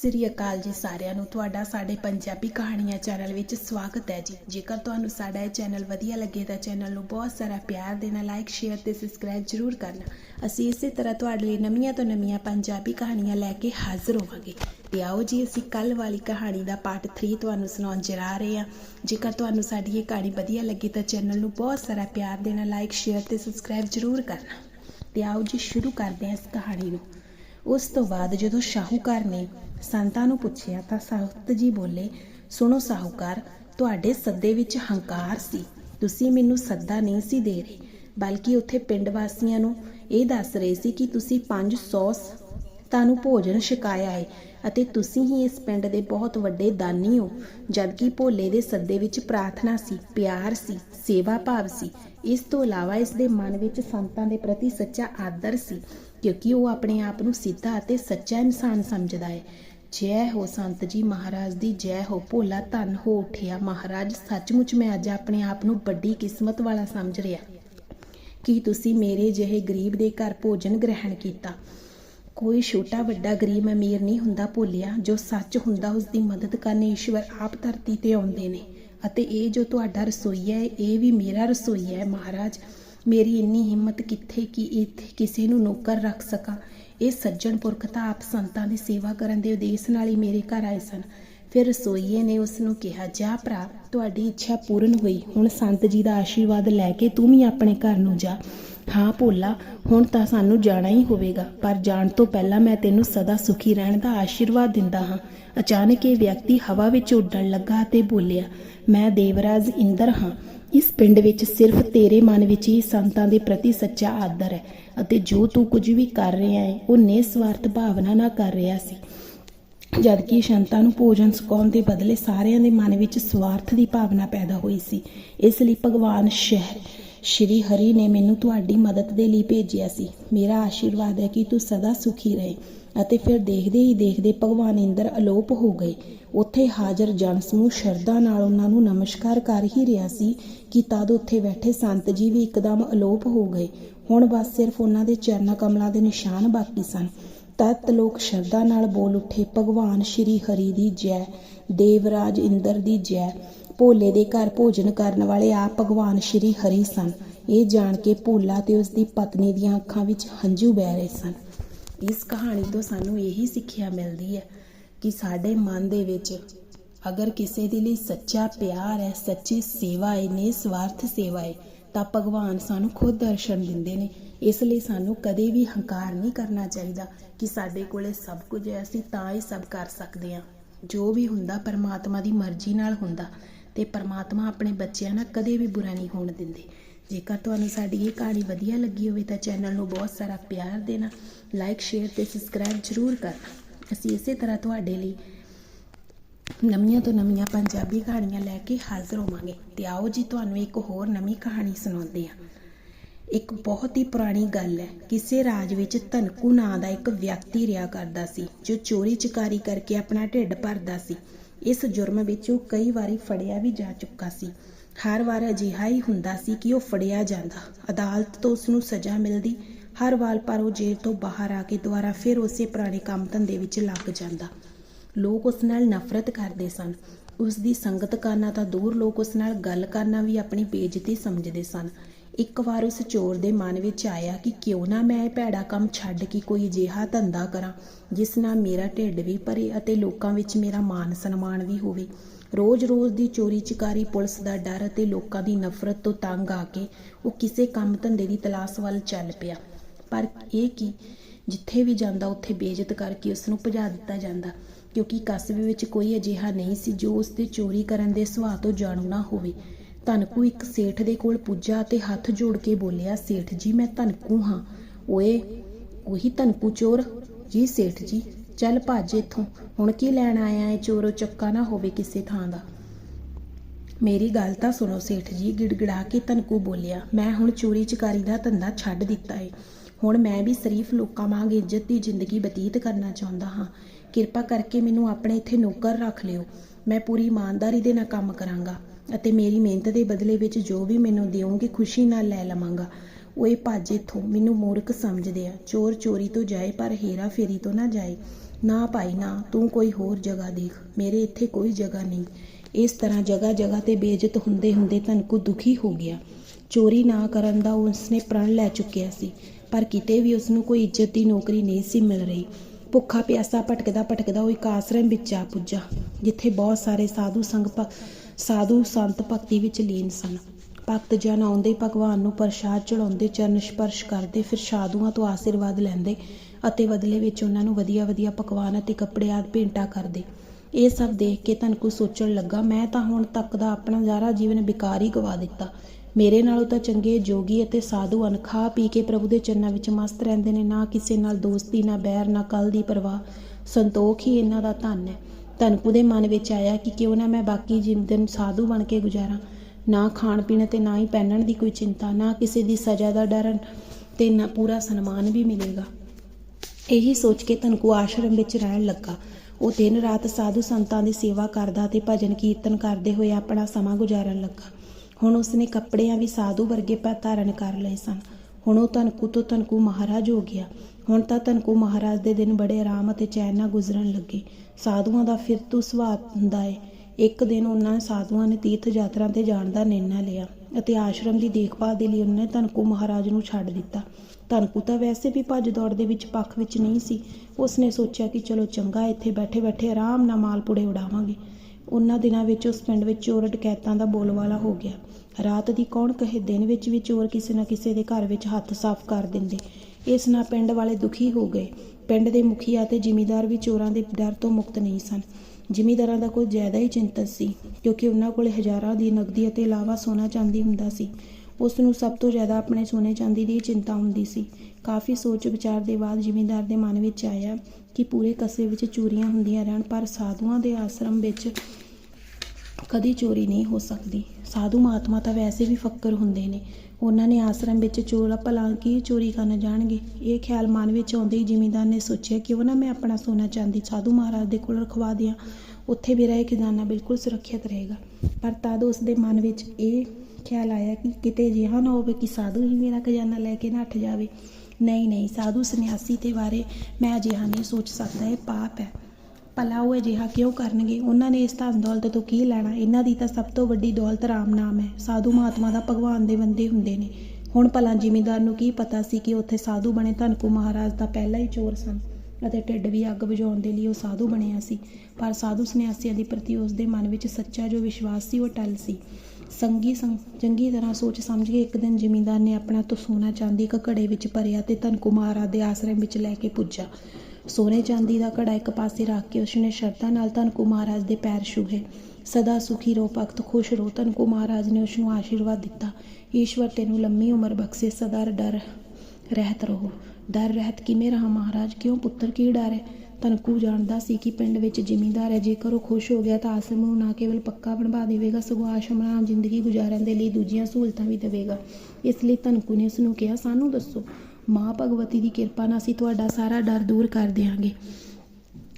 ਸ੍ਰੀ ਅਕਾਲ ਜੀ ਸਾਰਿਆਂ ਨੂੰ। ਤੁਹਾਡਾ ਸਾਡੇ ਪੰਜਾਬੀ ਕਹਾਣੀਆਂ ਚੈਨਲ ਵਿੱਚ ਸਵਾਗਤ ਹੈ ਜੀ। ਜੇਕਰ ਤੁਹਾਨੂੰ ਸਾਡਾ ਇਹ ਚੈਨਲ ਵਧੀਆ ਲੱਗੇ ਤਾਂ ਚੈਨਲ ਨੂੰ ਬਹੁਤ ਸਾਰਾ ਪਿਆਰ ਦੇਣਾ ਲਾਈਕ ਸ਼ੇਅਰ ਤੇ ਸਬਸਕ੍ਰਾਈਬ ਜ਼ਰੂਰ ਕਰਨਾ। ਅਸੀਂ ਇਸੇ ਤਰ੍ਹਾਂ ਤੁਹਾਡੇ ਲਈ ਨਵੀਆਂ ਤੋਂ ਨਵੀਆਂ ਪੰਜਾਬੀ ਕਹਾਣੀਆਂ ਲੈ ਕੇ ਹਾਜ਼ਰ ਹੋਵਾਂਗੇ। ਤੇ ਆਓ ਜੀ, ਅਸੀਂ ਕੱਲ ਵਾਲੀ ਕਹਾਣੀ ਦਾ ਪਾਰਟ 3 ਤੁਹਾਨੂੰ ਸੁਣਾਉਣ ਜਾ ਰਹੇ ਹਾਂ। ਜੇਕਰ ਤੁਹਾਨੂੰ ਸਾਡੀ ਇਹ ਕਹਾਣੀ ਵਧੀਆ ਲੱਗੀ ਤਾਂ ਚੈਨਲ ਨੂੰ ਬਹੁਤ ਸਾਰਾ ਪਿਆਰ ਦੇਣਾ ਲਾਈਕ ਸ਼ੇਅਰ ਤੇ ਸਬਸਕ੍ਰਾਈਬ ਜ਼ਰੂਰ ਕਰਨਾ। ਤੇ ਆਓ ਜੀ, ਸ਼ੁਰੂ ਕਰਦੇ ਹਾਂ ਇਸ ਕਹਾਣੀ ਨੂੰ। ਉਸ ਤੋਂ ਬਾਅਦ ਜਦੋਂ ਸ਼ਾਹੂਕਾਰ ਨੇ ਸੰਤਾਂ ਨੂੰ ਪੁੱਛਿਆ ਤਾਂ ਸਾਹੁਤ ਜੀ ਬੋਲੇ, ਸੁਣੋ ਸਾਹੂਕਾਰ, ਤੁਹਾਡੇ ਸੱਦੇ ਵਿੱਚ ਹੰਕਾਰ ਸੀ। ਤੁਸੀਂ ਮੈਨੂੰ ਸੱਦਾ ਨਹੀਂ ਸੀ ਦੇ ਰਹੇ, ਬਲਕਿ ਉੱਥੇ ਪਿੰਡ ਵਾਸੀਆਂ ਨੂੰ ਇਹ ਦੱਸ ਰਹੇ ਸੀ ਕਿ ਤੁਸੀਂ 500 ਤੁਹਾਨੂੰ ਭੋਜਨ ਛਕਾਇਆ ਹੈ ਅਤੇ ਤੁਸੀਂ ਹੀ ਇਸ ਪਿੰਡ ਦੇ ਬਹੁਤ ਵੱਡੇ ਦਾਨੀ ਹੋ, ਜਦਕਿ ਭੋਲੇ ਦੇ ਸੱਦੇ ਵਿੱਚ ਪ੍ਰਾਰਥਨਾ ਸੀ, ਪਿਆਰ ਸੀ, ਸੇਵਾ ਭਾਵ ਸੀ। ਇਸ ਤੋਂ ਇਲਾਵਾ ਇਸ ਦੇ ਮਨ ਵਿੱਚ ਸੰਤਾਂ ਦੇ ਪ੍ਰਤੀ ਸੱਚਾ ਆਦਰ ਸੀ। ਕਿਉਂਕਿ ਉਹ ਆਪਣੇ ਆਪ ਨੂੰ ਸਿੱਧਾ ਅਤੇ ਸੱਚਾ ਇਨਸਾਨ ਸਮਝਦਾ ਹੈ। ਜੈ ਹੋ ਸੰਤ ਜੀ ਮਹਾਰਾਜ ਦੀ, ਜੈ ਹੋ ਭੋਲਾ ਧੰਨ ਹੋ ਉਠਿਆ। ਮਹਾਰਾਜ, ਸੱਚਮੁੱਚ ਮੈਂ ਅੱਜ ਆਪਣੇ ਆਪ ਨੂੰ ਵੱਡੀ ਕਿਸਮਤ ਵਾਲਾ ਸਮਝ ਰਿਹਾ। ਕਿ ਤੁਸੀਂ ਮੇਰੇ ਜਿਹੇ ਗਰੀਬ ਦੇ ਘਰ ਭੋਜਨ ਗ੍ਰਹਿਣ ਕੀਤਾ? ਕੋਈ ਛੋਟਾ ਵੱਡਾ ਗਰੀਬ ਅਮੀਰ ਨਹੀਂ ਹੁੰਦਾ ਭੋਲਿਆ, ਜੋ ਸੱਚ ਹੁੰਦਾ ਉਸ ਦੀ ਮਦਦ ਕਰਨ ਈਸ਼ਵਰ ਆਪ ਧਰਤੀ ਤੇ ਆਉਂਦੇ ਨੇ। ਅਤੇ ਇਹ ਜੋ ਤੁਹਾਡਾ ਰਸੋਈਆ ਹੈ, ਇਹ ਵੀ ਮੇਰਾ ਰਸੋਈਆ ਹੈ, ਮਹਾਰਾਜ। ਮੇਰੀ ਇੰਨੀ ਹਿੰਮਤ ਕਿੱਥੇ ਕਿ ਇੱਥੇ ਕਿਸੇ ਨੂੰ ਨੌਕਰ ਰੱਖ ਸਕਾਂ? ਇਹ ਸੱਜਣ ਪੁਰਖ ਤਾਂ ਆਪ ਸੰਤਾਂ ਦੀ ਸੇਵਾ ਕਰਨ ਦੇ ਉਦੇਸ਼ ਨਾਲ ਹੀ ਮੇਰੇ ਘਰ ਆਏ ਸਨ। ਫਿਰ ਰਸੋਈਏ ਨੇ ਉਸ ਨੂੰ ਕਿਹਾ, ਜਾ ਭਰਾ, ਤੁਹਾਡੀ ਇੱਛਾ ਪੂਰਨ ਹੋਈ। ਹੁਣ ਸੰਤ ਜੀ ਦਾ ਆਸ਼ੀਰਵਾਦ ਲੈ ਕੇ ਤੂੰ ਵੀ ਆਪਣੇ ਘਰ ਨੂੰ ਜਾ। ਹਾਂ ਭੋਲਾ, ਹੁਣ ਤਾਂ ਸਾਨੂੰ ਜਾਣਾ ਹੀ ਹੋਵੇਗਾ, ਪਰ ਜਾਣ ਤੋਂ ਪਹਿਲਾਂ ਮੈਂ ਤੈਨੂੰ ਸਦਾ ਸੁਖੀ ਰਹਿਣ ਦਾ ਆਸ਼ੀਰਵਾਦ ਦਿੰਦਾ ਹਾਂ। ਅਚਾਨਕ ਇਹ ਵਿਅਕਤੀ ਹਵਾ ਵਿੱਚ ਉੱਡਣ ਲੱਗਾ ਤੇ ਬੋਲਿਆ, ਮੈਂ ਦੇਵਰਾਜ ਇੰਦਰ ਹਾਂ। ਇਸ ਪਿੰਡ ਵਿੱਚ ਸਿਰਫ ਤੇਰੇ ਮਨ ਵਿੱਚ ਹੀ ਸੰਤਾਂ ਦੇ ਪ੍ਰਤੀ ਸੱਚਾ ਆਦਰ ਹੈ ਅਤੇ ਜੋ ਤੂੰ ਕੁਝ ਵੀ ਕਰ ਰਿਹਾ ਹੈ, ਉਹ ਨਿਸਵਾਰਥ ਭਾਵਨਾ ਨਾਲ ਕਰ ਰਿਹਾ ਸੀ। ਜਦਕਿ ਸੰਤਾਂ ਨੂੰ ਭੋਜਨ ਸਕਾਉਣ ਦੇ ਬਦਲੇ ਸਾਰਿਆਂ ਦੇ ਮਨ ਵਿੱਚ ਸਵਾਰਥ ਦੀ ਭਾਵਨਾ ਪੈਦਾ ਹੋਈ ਸੀ, ਇਸ ਲਈ ਭਗਵਾਨ ਸ਼ਹਿਰ, ਸ਼੍ਰੀ ਹਰੀ ਨੇ ਮੈਨੂੰ ਤੁਹਾਡੀ ਮਦਦ ਦੇ ਲਈ ਭੇਜਿਆ ਸੀ। ਮੇਰਾ ਆਸ਼ੀਰਵਾਦ ਹੈ ਕਿ ਤੂੰ ਸਦਾ ਸੁਖੀ ਰਹੇ। ਅਤੇ ਫਿਰ ਦੇਖਦੇ ਹੀ ਦੇਖਦੇ ਭਗਵਾਨ ਇੰਦਰ ਅਲੋਪ ਹੋ ਗਏ। ਉੱਥੇ ਹਾਜ਼ਰ ਜਨ ਸਮੂਹ ਸ਼ਰਧਾ ਨਾਲ ਉਹਨਾਂ ਨੂੰ ਨਮਸਕਾਰ ਕਰ ਹੀ ਰਿਹਾ ਸੀ ਕਿ ਤਦ ਉੱਥੇ ਬੈਠੇ ਸੰਤ ਜੀ ਵੀ ਇੱਕਦਮ ਅਲੋਪ ਹੋ ਗਏ। ਹੁਣ ਬਸ ਸਿਰਫ ਉਹਨਾਂ ਦੇ ਚਰਨਾਂ ਕਮਲਾਂ ਦੇ ਨਿਸ਼ਾਨ ਬਾਕੀ ਸਨ। ਤਤ ਲੋਕ ਸ਼ਰਧਾ ਨਾਲ ਬੋਲ ਉੱਠੇ, ਭਗਵਾਨ ਸ਼੍ਰੀ ਹਰੀ ਦੀ ਜੈ, ਦੇਵਰਾਜ ਇੰਦਰ ਦੀ ਜੈ, ਭੋਲੇ ਦੇ ਘਰ ਭੋਜਨ ਕਰਨ ਵਾਲੇ ਆਪ ਭਗਵਾਨ ਸ਼੍ਰੀ ਹਰੀ ਸਨ। ਇਹ ਜਾਣ ਕੇ ਭੋਲਾ ਤੇ ਉਸ ਦੀ ਪਤਨੀ ਦੀਆਂ ਅੱਖਾਂ ਵਿੱਚ ਹੰਝੂ ਵਹਿ ਰਹੇ ਸਨ। ਇਸ ਕਹਾਣੀ ਤੋਂ ਸਾਨੂੰ ਇਹੀ ਸਿੱਖਿਆ ਮਿਲਦੀ ਹੈ ਕਿ ਸਾਡੇ ਮਨ ਦੇ ਵਿੱਚ ਅਗਰ ਕਿਸੇ ਦੇ ਲਈ ਸੱਚਾ ਪਿਆਰ ਹੈ, ਸੱਚੀ ਸੇਵਾ ਹੈ, ਨਿਸਵਾਰਥ ਸੇਵਾ ਹੈ, ਤਾਂ ਭਗਵਾਨ ਸਾਨੂੰ ਖੁਦ ਦਰਸ਼ਨ ਦਿੰਦੇ ਨੇ। ਇਸ ਲਈ ਸਾਨੂੰ ਕਦੇ ਵੀ ਹੰਕਾਰ ਨਹੀਂ ਕਰਨਾ ਚਾਹੀਦਾ ਕਿ ਸਾਡੇ ਕੋਲੇ ਸਭ ਕੁਝ ਹੈ, ਅਸੀਂ ਤਾਂ ਹੀ ਸਭ ਕਰ ਸਕਦੇ ਹਾਂ। ਜੋ ਵੀ ਹੁੰਦਾ ਪਰਮਾਤਮਾ ਦੀ ਮਰਜ਼ੀ ਨਾਲ ਹੁੰਦਾ ਤੇ ਪਰਮਾਤਮਾ ਆਪਣੇ ਬੱਚਿਆਂ ਨਾਲ ਕਦੇ ਵੀ ਬੁਰਾ ਨਹੀਂ ਹੋਣ ਦਿੰਦੇ। ਜੇਕਰ ਤੁਹਾਨੂੰ ਸਾਡੀ ਇਹ ਕਹਾਣੀ ਵਧੀਆ ਲੱਗੀ ਹੋਵੇ ਤਾਂ ਚੈਨਲ ਨੂੰ ਬਹੁਤ ਸਾਰਾ ਪਿਆਰ ਦੇਣਾ ਲਾਈਕ ਸ਼ੇਅਰ ਤੇ ਸਬਸਕ੍ਰਾਈਬ ਜ਼ਰੂਰ ਕਰਨਾ। ਅਸੀਂ ਇਸੇ ਤਰ੍ਹਾਂ ਤੁਹਾਡੇ ਲਈ ਨਵੀਆਂ ਤੋਂ ਨਵੀਆਂ ਪੰਜਾਬੀ ਕਹਾਣੀਆਂ ਲੈ ਕੇ ਹਾਜ਼ਰ ਹੋਵਾਂਗੇ। ਤੇ ਆਓ ਜੀ, ਤੁਹਾਨੂੰ ਇੱਕ ਹੋਰ ਨਵੀਂ ਕਹਾਣੀ ਸੁਣਾਉਂਦੇ ਹਾਂ। ਇੱਕ ਬਹੁਤ ਹੀ ਪੁਰਾਣੀ ਗੱਲ ਹੈ। ਕਿਸੇ ਰਾਜ ਵਿੱਚ ਧਨਕੂ ਨਾਂ ਦਾ ਇੱਕ ਵਿਅਕਤੀ ਰਿਹਾ ਕਰਦਾ ਸੀ, ਜੋ ਚੋਰੀ ਚਕਾਰੀ ਕਰਕੇ ਆਪਣਾ ਢਿੱਡ ਭਰਦਾ ਸੀ। ਇਸ ਜੁਰਮ ਵਿੱਚ ਉਹ ਕਈ ਵਾਰੀ ਫੜਿਆ ਵੀ ਜਾ ਚੁੱਕਾ ਸੀ। ਹਰ ਵਾਰ ਅਜਿਹਾ ਹੀ ਹੁੰਦਾ ਸੀ ਕਿ ਉਹ ਫੜਿਆ ਜਾਂਦਾ। ਅਦਾਲਤ ਤੋਂ ਉਸ ਨੂੰ ਸਜ਼ਾ ਮਿਲਦੀ। ਹਰ ਵਾਰ ਪਰ ਉਹ ਜੇਲ੍ਹ ਤੋਂ ਬਾਹਰ ਆ ਕੇ ਦੁਬਾਰਾ ਫਿਰ ਉਸੇ ਪੁਰਾਣੇ ਕੰਮ ਧੰਦੇ ਵਿੱਚ ਲੱਗ ਜਾਂਦਾ। ਲੋਕ ਉਸ ਨਾਲ ਨਫ਼ਰਤ ਕਰਦੇ ਸਨ। ਉਸ ਦੀ ਸੰਗਤ ਕਰਨਾ ਤਾਂ ਦੂਰ ਲੋਕ ਉਸ ਨਾਲ ਗੱਲ ਕਰਨਾ ਵੀ ਆਪਣੀ ਬੇਇੱਜ਼ਤੀ ਸਮਝਦੇ ਸਨ। ਇੱਕ ਵਾਰ ਉਸ ਚੋਰ ਦੇ ਮਨ ਵਿੱਚ ਆਇਆ ਕਿ ਕਿਉਂ ਨਾ ਮੈਂ ਇਹ ਭੈੜਾ ਕੰਮ ਛੱਡ ਕੇ ਕੋਈ ਅਜਿਹਾ ਧੰਦਾ ਕਰਾਂ, ਜਿਸ ਨਾਲ ਮੇਰਾ ਢਿੱਡ ਵੀ ਭਰੇ ਅਤੇ ਲੋਕਾਂ ਵਿੱਚ ਮੇਰਾ ਮਾਨ ਸਨਮਾਨ ਵੀ ਹੋਵੇ। ਰੋਜ਼-ਰੋਜ਼ ਦੀ ਚੋਰੀ ਚਕਾਰੀ ਪੁਲਿਸ ਦਾ ਡਰ ਅਤੇ ਲੋਕਾਂ ਦੀ ਨਫ਼ਰਤ ਤੋਂ ਤੰਗ ਆ ਕੇ ਉਹ ਕਿਸੇ ਕੰਮ ਧੰਦੇ ਦੀ ਤਲਾਸ਼ ਵੱਲ ਚੱਲ ਪਿਆ। ਪਰ ਇਹ ਕੀ ਜਿੱਥੇ ਵੀ ਜਾਂਦਾ, ਉੱਥੇ ਬੇਇੱਜ਼ਤ ਕਰਕੇ ਉਸ ਨੂੰ ਭਜਾ ਦਿੱਤਾ ਜਾਂਦਾ, ਕਿਉਂਕਿ ਕਸਬੇ ਵਿੱਚ ਕੋਈ ਅਜਿਹਾ ਨਹੀਂ ਸੀ ਜੋ ਉਸ ਦੇ ਚੋਰੀ ਕਰਨ ਦੇ ਸੁਭਾਅ ਤੋਂ ਜਾਣੂ ਨਾ ਹੋਵੇ। ਧਨਕੂ ਇੱਕ ਸੇਠ ਦੇ ਕੋਲ ਪੁੱਜਾ ਅਤੇ ਹੱਥ ਜੋੜ ਕੇ ਬੋਲਿਆ, ਸੇਠ ਜੀ, ਮੈਂ ਧਨਕੂ ਹਾਂ। ਓਏ, ਉਹੀ ਧਨਕੂ ਚੋਰ? ਜੀ, ਸੇਠ ਜੀ। ਚੱਲ ਭੱਜ ਇੱਥੋਂ। ਹੁਣ ਕੀ ਲੈਣ ਆਇਆ ਏ? ਚੋਰੋ ਚੱਕਾ ਨਾ ਹੋਵੇ ਕਿਸੇ ਥਾਂ ਦਾ। ਮੇਰੀ ਗੱਲ ਤਾਂ ਸੁਣੋ ਸੇਠ ਜੀ, ਗਿੜਗੜਾ ਕੇ ਧਨਕੂ ਬੋਲਿਆ। ਮੈਂ ਹੁਣ ਚੋਰੀ ਚਕਾਰੀ ਦਾ ਧੰਦਾ ਛੱਡ ਦਿੱਤਾ ਏ। ਹੁਣ ਮੈਂ ਵੀ ਸ਼ਰੀਫ ਲੋਕਾਂ ਵਾਂਗ ਇੱਜ਼ਤ ਦੀ ਜ਼ਿੰਦਗੀ ਬਤੀਤ ਕਰਨਾ ਚਾਹੁੰਦਾ ਹਾਂ। ਕਿਰਪਾ ਕਰਕੇ ਮੈਨੂੰ ਆਪਣੇ ਇੱਥੇ ਨੌਕਰ ਰੱਖ ਲਿਓ। ਮੈਂ ਪੂਰੀ ਇਮਾਨਦਾਰੀ ਦੇ ਨਾਲ ਕੰਮ ਕਰਾਂਗਾ ਅਤੇ ਮੇਰੀ ਮਿਹਨਤ ਦੇ ਬਦਲੇ ਵਿੱਚ ਜੋ ਵੀ ਮੈਨੂੰ ਦਿਓਗੇ ਖੁਸ਼ੀ ਨਾਲ ਲੈ ਲਵਾਂਗਾ। ਉਹ ਇਹ ਭੱਜ ਇੱਥੋਂ, ਮੈਨੂੰ ਮੂਰਖ ਸਮਝਦੇ ਆ। ਚੋਰ ਚੋਰੀ ਤੋਂ ਜਾਏ, ਪਰ ਹੇਰਾ ਫੇਰੀ ਤੋਂ ਨਾ ਜਾਏ। ਨਾ ਭਾਈ, ਨਾ, ਤੂੰ ਕੋਈ ਹੋਰ ਜਗ੍ਹਾ ਦੇਖ। ਮੇਰੇ ਇੱਥੇ ਕੋਈ ਜਗ੍ਹਾ ਨਹੀਂ। ਇਸ ਤਰ੍ਹਾਂ ਜਗ੍ਹਾ ਜਗ੍ਹਾ ਤੇ ਬੇਇੱਜ਼ਤ ਹੁੰਦੇ ਹੁੰਦੇ ਧਨਕੂ ਦੁਖੀ ਹੋ ਗਿਆ। ਚੋਰੀ ਨਾ ਕਰਨ ਦਾ ਉਸਨੇ ਪ੍ਰਣ ਲੈ ਚੁੱਕਿਆ ਸੀ, ਪਰ ਕਿਤੇ ਵੀ ਉਸ ਨੂੰ ਕੋਈ ਇੱਜ਼ਤ ਦੀ ਨੌਕਰੀ ਨਹੀਂ ਸੀ ਮਿਲ ਰਹੀ। ਭੁੱਖਾ ਪਿਆਸਾ ਭਟਕਦਾ ਭਟਕਦਾ ਉਹ ਇੱਕ ਆਸ਼ਰਮ ਵਿੱਚ ਆ ਪੁੱਜਾ, ਜਿੱਥੇ ਬਹੁਤ ਸਾਰੇ ਸਾਧੂ ਸੰਗ ਭ- ਸਾਧੂ ਸੰਤ ਭਗਤੀ ਵਿੱਚ ਲੀਨ ਸਨ। ਭਗਤ ਜਨ ਆਉਂਦੇ ਭਗਵਾਨ ਨੂੰ ਪ੍ਰਸ਼ਾਦ ਚੜਾਉਂਦੇ ਚਰਨ ਸਪਰਸ਼ ਕਰਦੇ, ਫਿਰ ਸਾਧੂਆਂ ਤੋਂ ਆਸ਼ੀਰਵਾਦ ਲੈਂਦੇ ਅਤੇ ਬਦਲੇ ਵਿੱਚ ਉਹਨਾਂ ਨੂੰ ਵਧੀਆ ਵਧੀਆ ਪਕਵਾਨ ਅਤੇ ਕੱਪੜੇ ਆਦਿ ਭੇਂਟਾ ਕਰਦੇ। ਇਹ ਸਭ ਦੇਖ ਕੇ ਧਨਕੂ ਸੋਚਣ ਲੱਗਾ, ਮੈਂ ਤਾਂ ਹੁਣ ਤੱਕ ਦਾ ਆਪਣਾ ਸਾਰਾ ਜੀਵਨ ਬੇਕਾਰ ਹੀ ਗਵਾ ਦਿੱਤਾ। ਮੇਰੇ ਨਾਲੋਂ ਤਾਂ ਚੰਗੇ ਜੋਗੀ ਅਤੇ ਸਾਧੂ ਹਨ ਖਾ ਪੀ ਕੇ ਪ੍ਰਭੂ ਦੇ ਚਰਨਾਂ ਵਿੱਚ ਮਸਤ ਰਹਿੰਦੇ ਨੇ, ਨਾ ਕਿਸੇ ਨਾਲ ਦੋਸਤੀ, ਨਾ ਬੈਰ, ਨਾ ਕੱਲ ਦੀ ਪਰਵਾਹ। ਸੰਤੋਖ ਹੀ ਇਹਨਾਂ ਦਾ ਧਨ ਹੈ। ਧਨਕੂ ਦੇ ਮਨ ਵਿੱਚ ਆਇਆ ਕਿ ਕਿਉਂ ਨਾ ਮੈਂ ਬਾਕੀ ਜ਼ਿੰਦਗੀ ਸਾਧੂ ਬਣ ਕੇ ਗੁਜ਼ਾਰਾਂ। ਨਾ ਖਾਣ ਪੀਣ ਤੇ ਨਾ ਹੀ ਪਹਿਨਣ ਦੀ ਕੋਈ ਚਿੰਤਾ, ਨਾ ਕਿਸੇ ਦੀ ਸਜ਼ਾ ਦਾ ਡਰਨ ਤੇ ਨਾ ਪੂਰਾ ਸਨਮਾਨ ਵੀ ਮਿਲੇਗਾ। ਇਹੀ ਸੋਚ ਕੇ ਧਨਕੂ ਆਸ਼ਰਮ ਵਿੱਚ ਰਹਿਣ ਲੱਗਾ। ਉਹ ਦਿਨ ਰਾਤ ਸਾਧੂ ਸੰਤਾਂ ਦੀ ਸੇਵਾ ਕਰਦਾ ਤੇ ਭਜਨ ਕੀਰਤਨ ਕਰਦੇ ਹੋਏ ਆਪਣਾ ਸਮਾਂ ਗੁਜ਼ਾਰਨ ਲੱਗਾ। ਹੁਣ ਉਸਨੇ ਕੱਪੜਿਆਂ ਵੀ ਸਾਧੂ ਵਰਗੇ ਪਾ ਧਾਰਨ ਕਰ ਲਏ ਸਨ। ਹੁਣ ਉਹ ਧਨਕੂ ਤੋਂ ਧਨਕੂ ਮਹਾਰਾਜ ਹੋ ਗਿਆ। ਹੁਣ ਤਾਂ ਧਨਕੂ ਮਹਾਰਾਜ ਦੇ ਦਿਨ ਬੜੇ ਆਰਾਮ ਅਤੇ ਚੈਨ ਨਾਲ ਗੁਜ਼ਰਨ ਲੱਗੇ। ਸਾਧੂਆਂ ਦਾ ਫਿਰ ਤੋਂ ਸੁਭਾਅ ਹੁੰਦਾ ਏ। ਇੱਕ ਦਿਨ ਉਹਨਾਂ ਸਾਧੂਆਂ ਨੇ ਤੀਰਥ ਯਾਤਰਾ ਤੇ ਜਾਣ ਦਾ ਨਿਰਣਾ ਲਿਆ ਅਤੇ ਆਸ਼ਰਮ ਦੀ ਦੇਖਭਾਲ ਦੇ ਲਈ ਉਹਨਾਂ ਨੇ ਧਨਕੂ ਮਹਾਰਾਜ ਨੂੰ ਛੱਡ ਦਿੱਤਾ। ਧਨਕੂ ਤਾਂ ਵੈਸੇ ਵੀ ਭੱਜ ਦੌੜ ਦੇ ਵਿੱਚ ਪੱਖ ਵਿੱਚ ਨਹੀਂ ਸੀ। ਉਸਨੇ ਸੋਚਿਆ ਕਿ ਚਲੋ ਚੰਗਾ, ਇੱਥੇ ਬੈਠੇ ਬੈਠੇ ਆਰਾਮ ਨਾਲ ਮਾਲਪੂੜੇ ਉਡਾਵਾਂਗੇ। ਉਹਨਾਂ ਦਿਨਾਂ ਵਿੱਚ ਉਸ ਪਿੰਡ ਵਿੱਚ ਚੋਰ ਡਕੈਤਾਂ ਦਾ ਬੋਲਵਾਲਾ ਹੋ ਗਿਆ। ਰਾਤ ਦੀ ਕੌਣ ਕਹੇ, ਦਿਨ ਵਿੱਚ ਵੀ ਚੋਰ ਕਿਸੇ ਨਾ ਕਿਸੇ ਦੇ ਘਰ ਵਿੱਚ ਹੱਥ ਸਾਫ਼ ਕਰ ਦਿੰਦੇ। ਇਸ ਨਾਲ ਪਿੰਡ ਵਾਲੇ ਦੁਖੀ ਹੋ ਗਏ। ਪਿੰਡ ਦੇ ਮੁਖੀਆ ਤੇ ਜਿਮੀਦਾਰ ਵੀ ਚੋਰਾਂ ਦੇ ਡਰ ਤੋਂ ਮੁਕਤ ਨਹੀਂ ਸਨ। ਜ਼ਿਮੀਂਦਾਰਾਂ ਦਾ ਕੁਝ ਜ਼ਿਆਦਾ ਹੀ ਚਿੰਤਤ ਸੀ, ਕਿਉਂਕਿ ਉਹਨਾਂ ਕੋਲ ਹਜ਼ਾਰਾਂ ਦੀ ਨਕਦੀ ਅਤੇ ਇਲਾਵਾ ਸੋਨਾ ਚਾਂਦੀ ਹੁੰਦਾ ਸੀ। ਉਸ ਨੂੰ ਸਭ ਤੋਂ ਜ਼ਿਆਦਾ ਆਪਣੇ ਸੋਨੇ ਚਾਂਦੀ ਦੀ ਚਿੰਤਾ ਹੁੰਦੀ ਸੀ। ਕਾਫੀ ਸੋਚ ਵਿਚਾਰ ਦੇ ਬਾਅਦ ਜ਼ਿਮੀਂਦਾਰ ਦੇ ਮਨ ਵਿੱਚ ਆਇਆ ਕਿ ਪੂਰੇ ਕਸਬੇ ਵਿੱਚ ਚੋਰੀਆਂ ਹੁੰਦੀਆਂ ਰਹਿਣ, ਪਰ ਸਾਧੂਆਂ ਦੇ ਆਸ਼ਰਮ ਵਿੱਚ ਕਦੀ ਚੋਰੀ ਨਹੀਂ ਹੋ ਸਕਦੀ। ਸਾਧੂ ਮਹਾਤਮਾ ਤਾਂ ਵੈਸੇ ਵੀ ਫੱਕਰ ਹੁੰਦੇ ਨੇ। ਉਹਨਾਂ ਨੇ ਆਸ਼ਰਮ ਵਿੱਚ ਚੋਰ ਭਲਾ ਕੀ ਚੋਰੀ ਕਰਨ ਜਾਣਗੇ? ਇਹ ਖਿਆਲ ਮਨ ਵਿੱਚ ਆਉਂਦੇ ਹੀ ਜ਼ਿਮੀਂਦਾਰ ਨੇ ਸੋਚਿਆ, ਕਿਉਂ ਨਾ ਮੈਂ ਆਪਣਾ ਸੋਨਾ ਚਾਂਦੀ ਸਾਧੂ ਮਹਾਰਾਜ ਦੇ ਕੋਲ ਰਖਵਾ ਦਿਆਂ? ਉੱਥੇ ਮੇਰਾ ਇਹ ਖਜ਼ਾਨਾ ਬਿਲਕੁਲ ਸੁਰੱਖਿਅਤ ਰਹੇਗਾ। ਪਰ ਤਦ ਉਸ ਦੇ ਮਨ ਵਿੱਚ ਇਹ ਖਿਆਲ ਆਇਆ ਕਿ ਕਿਤੇ ਅਜਿਹਾ ਨਾ ਹੋਵੇ ਕਿ ਸਾਧੂ ਹੀ ਮੇਰਾ ਖਜ਼ਾਨਾ ਲੈ ਕੇ ਨੱਠ ਜਾਵੇ। ਨਹੀਂ ਨਹੀਂ, ਸਾਧੂ ਸੰਨਿਆਸੀ ਦੇ ਬਾਰੇ ਮੈਂ ਅਜਿਹਾ ਨਹੀਂ ਸੋਚ ਸਕਦਾ, ਇਹ ਪਾਪ ਹੈ। ਭਲਾ ਉਹ ਅਜਿਹਾ ਕਿਉਂ ਕਰਨਗੇ? ਉਹਨਾਂ ਨੇ ਇਸ ਧਨ ਦੌਲਤ ਤੋਂ ਕੀ ਲੈਣਾ? ਇਹਨਾਂ ਦੀ ਤਾਂ ਸਭ ਤੋਂ ਵੱਡੀ ਦੌਲਤ ਰਾਮ ਨਾਮ ਹੈ। ਸਾਧੂ ਮਹਾਤਮਾ ਦਾ ਭਗਵਾਨ ਦੇ ਬੰਦੇ ਹੁੰਦੇ ਨੇ। ਹੁਣ ਭਲਾ ਜ਼ਿਮੀਂਦਾਰ ਨੂੰ ਕੀ ਪਤਾ ਸੀ ਕਿ ਉੱਥੇ ਸਾਧੂ ਬਣੇ? ਧਨਕੂ ਮਹਾਰਾਜ ਦਾ ਪਹਿਲਾ ਹੀ ਚੋਰ ਸਨ ਅਤੇ ਢਿੱਡ ਵੀ ਅੱਗ ਬੁਝਾਉਣ ਦੇ ਲਈ ਉਹ ਸਾਧੂ ਬਣਿਆ ਸੀ। ਪਰ ਸਾਧੂ ਸੰਨਿਆਸੀਆਂ ਦੇ ਪ੍ਰਤੀ ਉਸ ਦੇ ਮਨ ਵਿੱਚ ਸੱਚਾ ਜੋ ਵਿਸ਼ਵਾਸ ਸੀ, ਉਹ ਟਲ ਸੀ। ਸੰਗੀ ਸੰਗ, ਚੰਗੀ ਤਰ੍ਹਾਂ ਸੋਚ ਸਮਝ ਕੇ ਇੱਕ ਦਿਨ ਜ਼ਿਮੀਂਦਾਰ ਨੇ ਆਪਣਾ ਤੋਂ ਸੋਨਾ ਚਾਂਦੀ ਇੱਕ ਘੜੇ ਵਿੱਚ ਭਰਿਆ ਤੇ ਧਨਕੂ ਮਹਾਰਾਜ ਦੇ ਆਸ਼ਰਮ ਵਿੱਚ ਲੈ ਕੇ ਪੁੱਜਾ। ਸੋਨੇ ਚਾਂਦੀ ਦਾ ਘੜਾ ਇੱਕ ਪਾਸੇ ਰੱਖ ਕੇ ਉਸਨੇ ਸ਼ਰਧਾ ਨਾਲ ਧਨਕੂ ਮਹਾਰਾਜ ਦੇ ਪੈਰ ਛੂਹੇ। ਸਦਾ ਸੁਖੀ ਰਹੋ ਭਗਤ, ਖੁਸ਼ ਰਹੋ। ਧਨਕੂ ਮਹਾਰਾਜ ਨੇ ਉਸ ਨੂੰ ਆਸ਼ੀਰਵਾਦ ਦਿੱਤਾ। ਈਸ਼ਵਰ ਤੈਨੂੰ ਲੰਮੀ ਉਮਰ ਬਖਸ਼ੇ, ਸਦਾ ਡਰ ਰਹਿਤ ਰਹੋ। ਡਰ ਰਹਿਤ ਕਿਵੇਂ ਰਹਾ ਮਹਾਰਾਜ? ਕਿਉਂ ਪੁੱਤਰ ਕੀ ਡਰ ਹੈ? ਧਨਕੂ ਜਾਣਦਾ ਸੀ ਕਿ ਪਿੰਡ ਵਿੱਚ ਜ਼ਿਮੀਂਦਾਰ ਹੈ। ਜੇਕਰ ਉਹ ਖੁਸ਼ ਹੋ ਗਿਆ ਤਾਂ ਆਸਮ ਨੂੰ ਨਾ ਕੇਵਲ ਪੱਕਾ ਬਣਵਾ ਦੇਵੇਗਾ, ਸਗੋਂ ਆਸ਼ਮ ਨਾਲ ਜ਼ਿੰਦਗੀ ਗੁਜ਼ਾਰਨ ਦੇ ਲਈ ਦੂਜੀਆਂ ਸਹੂਲਤਾਂ ਵੀ ਦੇਵੇਗਾ। ਇਸ ਲਈ ਧਨਕੂ ਨੇ ਉਸ ਨੂੰ ਕਿਹਾ, ਸਾਨੂੰ ਦੱਸੋ ਮਾਂ ਭਗਵਤੀ ਦੀ ਕਿਰਪਾ ਨਾਲ ਅਸੀਂ ਤੁਹਾਡਾ ਸਾਰਾ ਡਰ ਦੂਰ ਕਰ ਦਿਆਂਗੇ।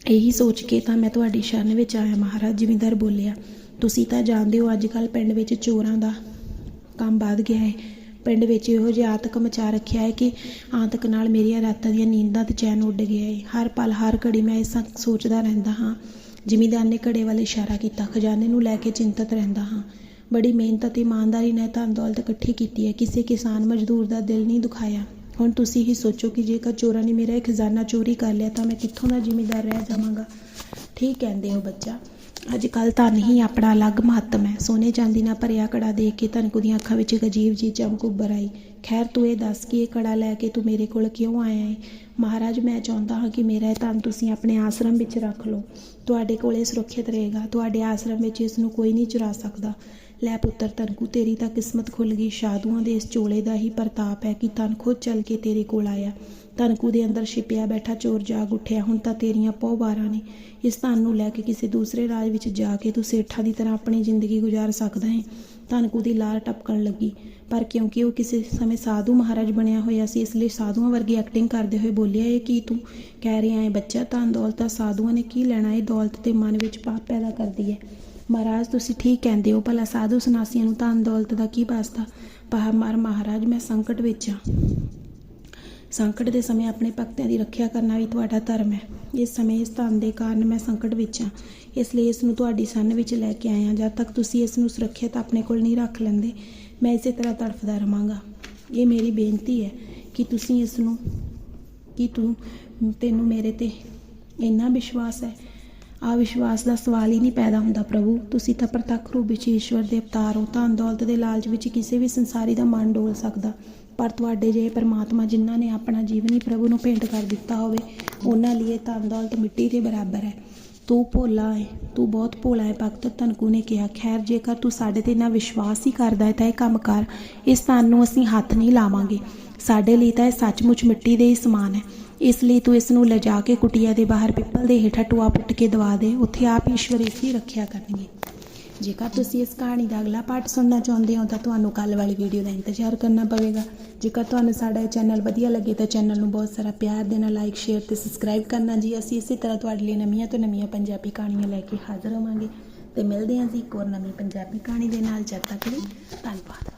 ਇਹੀ ਸੋਚ ਕੇ ਤਾਂ ਮੈਂ ਤੁਹਾਡੀ ਸ਼ਰਨ ਵਿੱਚ ਆਇਆ ਮਹਾਰਾਜ ਜ਼ਿਮੀਂਦਾਰ ਬੋਲਿਆ। ਤੁਸੀਂ ਤਾਂ ਜਾਣਦੇ ਹੋ ਅੱਜ ਕੱਲ ਪਿੰਡ ਵਿੱਚ ਚੋਰਾਂ ਦਾ ਕੰਮ ਵੱਧ ਗਿਆ ਹੈ। ਪਿੰਡ ਵਿੱਚ ਇਹੋ ਜਿਹਾ ਆਤਕ ਮਚਾ ਰੱਖਿਆ ਹੈ ਕਿ ਆਤਕ ਨਾਲ ਮੇਰੀਆਂ ਰਾਤਾਂ ਦੀਆਂ ਨੀਂਦਾਂ ਤੇ ਚੈਨ ਉੱਡ ਗਿਆ ਹੈ। ਹਰ ਪਲ ਹਰ ਘੜੀ ਮੈਂ ਇਸ ਸੋਚਦਾ ਰਹਿੰਦਾ ਹਾਂ ਜ਼ਿਮੀਂਦਾਰ ਨੇ ਘੜੇ ਵੱਲ ਇਸ਼ਾਰਾ ਕੀਤਾ, ਖਜ਼ਾਨੇ ਨੂੰ ਲੈ ਕੇ ਚਿੰਤਤ ਰਹਿੰਦਾ ਹਾਂ। ਬੜੀ ਮਿਹਨਤ ਅਤੇ ਇਮਾਨਦਾਰੀ ਨਾਲ ਧਨ ਦੌਲਤ ਇਕੱਠੀ ਕੀਤੀ ਹੈ। ਕਿਸੇ ਕਿਸਾਨ ਮਜ਼ਦੂਰ ਦਾ ਦਿਲ ਨਹੀਂ ਦੁਖਾਇਆ। ਹੁਣ ਤੁਸੀਂ ਹੀ ਸੋਚੋ ਕਿ ਜੇਕਰ ਚੋਰਾਂ ਨੇ ਮੇਰਾ ਇਹ ਖਜ਼ਾਨਾ ਚੋਰੀ ਕਰ ਲਿਆ ਤਾਂ ਮੈਂ ਕਿੱਥੋਂ ਦਾ ਜ਼ਿਮੀਂਦਾਰ ਰਹਿ ਜਾਵਾਂਗਾ? ਠੀਕ ਕਹਿੰਦੇ ਹੋ ਬੱਚਾ। ਅੱਜ ਕੱਲ ਧਨ ਹੀ ਆਪਣਾ ਅਲੱਗ ਮਹੱਤਮ ਹੈ। ਸੋਨੇ ਚਾਂਦੀ ਨਾਲ ਭਰਿਆ ਕੜਾ ਦੇਖ ਕੇ ਧਨਕੂ ਦੀਆਂ ਅੱਖਾਂ ਵਿੱਚ ਇੱਕ ਅਜੀਬ ਜੀ ਚਮਕ ਉੱਭਰ ਆਈ। ਖੈਰ, ਤੂੰ ਇਹ ਦੱਸ ਕਿ ਇਹ ਕੜਾ ਲੈ ਕੇ ਤੂੰ ਮੇਰੇ ਕੋਲ ਕਿਉਂ ਆਇਆ ਹੈ ਮਹਾਰਾਜ, ਮੈਂ ਚਾਹੁੰਦਾ ਹਾਂ ਕਿ ਮੇਰਾ ਇਹ ਧਨ ਤੁਸੀਂ ਆਪਣੇ ਆਸ਼ਰਮ ਵਿੱਚ ਰੱਖ ਲਓ। ਤੁਹਾਡੇ ਕੋਲ ਇਹ ਸੁਰੱਖਿਅਤ ਰਹੇਗਾ। ਤੁਹਾਡੇ ਆਸ਼ਰਮ ਵਿੱਚ ਇਸ ਨੂੰ ਕੋਈ ਨਹੀਂ ਚੁਰਾ ਸਕਦਾ। ਲੈ ਪੁੱਤਰ ਧਨਕੂ ਤੇਰੀ ਤਾਂ ਕਿਸਮਤ ਖੁੱਲ ਗਈ। ਸਾਧੂਆਂ ਦੇ ਇਸ ਚੋਲੇ ਦਾ ਹੀ ਪ੍ਰਤਾਪ ਹੈ ਕਿ ਧਨ ਖੁਦ ਚੱਲ ਕੇ ਤੇਰੇ ਕੋਲ ਆਇਆ। ਧਨਕੂ ਦੇ ਅੰਦਰ ਛਿਪਿਆ ਬੈਠਾ ਚੋਰ ਜਾਗ ਉੱਠਿਆ। ਹੁਣ ਤਾਂ ਤੇਰੀਆਂ ਪਹੁ ਬਾਰਾਂ ਨੇ ਇਸ ਧਨ ਨੂੰ ਲੈ ਕੇ ਕਿਸੇ ਦੂਸਰੇ ਰਾਜ ਵਿੱਚ ਜਾ ਕੇ ਤੂੰ ਸੇਠਾਂ ਦੀ ਤਰ੍ਹਾਂ ਆਪਣੀ ਜ਼ਿੰਦਗੀ ਗੁਜ਼ਾਰ ਸਕਦਾ ਹੈ। ਧਨਕੂ ਦੀ ਲਾਰ ਟਪਕਣ ਲੱਗੀ। ਪਰ ਕਿਉਂਕਿ ਉਹ ਕਿਸੇ ਸਮੇਂ ਸਾਧੂ ਮਹਾਰਾਜ ਬਣਿਆ ਹੋਇਆ ਸੀ, ਇਸ ਲਈ ਸਾਧੂਆਂ ਵਰਗੀ ਐਕਟਿੰਗ ਕਰਦੇ ਹੋਏ ਬੋਲਿਆ, ਇਹ ਕੀ ਤੂੰ ਕਹਿ ਰਿਹਾ ਹੈ? ਬੱਚਾ ਧਨ ਦੌਲਤਾਂ ਸਾਧੂਆਂ ਨੇ ਕੀ ਲੈਣਾ? ਇਹ ਦੌਲਤ ਤੇ ਮਨ ਵਿੱਚ ਪਾਪ ਪੈਦਾ ਕਰਦੀ ਹੈ। ਮਹਾਰਾਜ, ਤੁਸੀਂ ਠੀਕ ਕਹਿੰਦੇ ਹੋ, ਭਲਾ ਸਾਧੂ ਸਨਾਸੀਆਂ ਨੂੰ ਧਨ ਦੌਲਤ ਦਾ ਕੀ ਵਾਸਤਾ? ਮਰ, ਮਹਾਰਾਜ, ਮੈਂ ਸੰਕਟ ਵਿੱਚ ਹਾਂ। ਸੰਕਟ ਦੇ ਸਮੇਂ ਆਪਣੇ ਭਗਤਾਂ ਦੀ ਰੱਖਿਆ ਕਰਨਾ ਵੀ ਤੁਹਾਡਾ ਧਰਮ ਹੈ। ਇਸ ਸਮੇਂ, ਇਸ ਧਨ ਦੇ ਕਾਰਨ ਮੈਂ ਸੰਕਟ ਵਿੱਚ ਹਾਂ। ਇਸ ਲਈ ਇਸ ਨੂੰ ਤੁਹਾਡੀ ਸੰਨ ਵਿੱਚ ਲੈ ਕੇ ਆਇਆ ਜਦ ਤੱਕ ਤੁਸੀਂ ਇਸ ਨੂੰ ਸੁਰੱਖਿਅਤ ਆਪਣੇ ਕੋਲ ਨਹੀਂ ਰੱਖ ਲੈਂਦੇ, ਮੈਂ ਇਸੇ ਤਰ੍ਹਾਂ ਤੜਫਦਾ ਰਵਾਂਗਾ। ਇਹ ਮੇਰੀ ਬੇਨਤੀ ਹੈ ਕਿ ਤੁਸੀਂ ਇਸ ਨੂੰ, ਕਿ ਤੂੰ, ਤੈਨੂੰ ਮੇਰੇ ਤੇ ਇੰਨਾ ਵਿਸ਼ਵਾਸ ਹੈ ਆ ਵਿਸ਼ਵਾਸ ਦਾ ਸਵਾਲ ਹੀ ਨਹੀਂ ਪੈਦਾ ਹੁੰਦਾ ਪ੍ਰਭੂ। ਤੁਸੀਂ ਤਾਂ ਪ੍ਰਤੱਖ ਰੂਪ ਵਿੱਚ ਈਸ਼ਵਰ ਦੇ ਅਵਤਾਰ ਹੋ ਧਨ ਦੌਲਤ ਦੇ ਲਾਲਚ ਵਿੱਚ ਕਿਸੇ ਵੀ ਸੰਸਾਰੀ ਦਾ ਮਨ ਡੋਲ ਸਕਦਾ। ਪਰ ਤੁਹਾਡੇ ਜਿਹੇ ਪਰਮਾਤਮਾ ਜਿਨ੍ਹਾਂ ਨੇ ਆਪਣਾ ਜੀਵਨ ਹੀ ਪ੍ਰਭੂ ਨੂੰ ਭੇਂਟ ਕਰ ਦਿੱਤਾ ਹੋਵੇ, ਉਹਨਾਂ ਲਈ ਇਹ ਧਨ ਦੌਲਤ ਮਿੱਟੀ ਦੇ ਬਰਾਬਰ ਹੈ। ਤੂੰ ਭੋਲਾ ਹੈ ਤੂੰ ਬਹੁਤ ਭੋਲਾ ਹੈ ਭਗਤ ਤਨਕੂ ਨੇ ਕਿਹਾ। ਖੈਰ, ਜੇਕਰ ਤੂੰ ਸਾਡੇ ਤੇ ਨਾ ਵਿਸ਼ਵਾਸ ਹੀ ਕਰਦਾ ਹੈ ਤਾਂ ਇਹ ਕੰਮ ਕਰ। ਇਸ ਸਾਨੂੰ ਅਸੀਂ ਹੱਥ ਨਹੀਂ ਲਾਵਾਂਗੇ। ਸਾਡੇ ਲਈ ਤਾਂ ਇਹ ਸੱਚਮੁੱਚ ਮਿੱਟੀ ਦੇ ਹੀ ਸਮਾਨ ਹੈ। ਇਸ ਲਈ ਤੂੰ ਇਸ ਨੂੰ ਲਿਜਾ ਕੇ ਕੁਟੀਆ ਦੇ ਬਾਹਰ ਪਿੱਪਲ ਦੇ ਹੇਠਾਂ ਟੋਆ ਪੁੱਟ ਕੇ ਦਵਾ ਦੇ। ਉੱਥੇ ਆਪ ਈਸ਼ਵਰ ਇਸ ਦੀ ਰੱਖਿਆ ਕਰਨਗੇ। ਜੇਕਰ ਤੁਸੀਂ ਇਸ ਕਹਾਣੀ ਦਾ ਅਗਲਾ ਪਾਠ ਸੁਣਨਾ ਚਾਹੁੰਦੇ ਹੋ ਤਾਂ ਤੁਹਾਨੂੰ ਕੱਲ ਵਾਲੀ ਵੀਡੀਓ ਦਾ ਇੰਤਜ਼ਾਰ ਕਰਨਾ ਪਵੇਗਾ। ਜੇਕਰ ਤੁਹਾਨੂੰ ਸਾਡਾ ਇਹ ਚੈਨਲ ਵਧੀਆ ਲੱਗੇ ਤਾਂ ਚੈਨਲ ਨੂੰ ਬਹੁਤ ਸਾਰਾ ਪਿਆਰ ਦੇਣਾ ਲਾਈਕ ਸ਼ੇਅਰ ਤੇ ਸਬਸਕ੍ਰਾਈਬ ਕਰਨਾ ਜੀ। ਅਸੀਂ ਇਸੇ ਤਰ੍ਹਾਂ ਤੁਹਾਡੇ ਲਈ ਨਵੀਆਂ ਤੋਂ ਨਵੀਆਂ ਪੰਜਾਬੀ ਕਹਾਣੀਆਂ ਲੈ ਕੇ ਹਾਜ਼ਰ ਹੋਵਾਂਗੇ। ਤੇ ਮਿਲਦੇ ਹਾਂ ਜੀ ਇੱਕ ਹੋਰ ਨਵੀਂ ਪੰਜਾਬੀ ਕਹਾਣੀ ਦੇ ਨਾਲ। ਜਦ ਤੱਕ ਲਈ ਧੰਨਵਾਦ।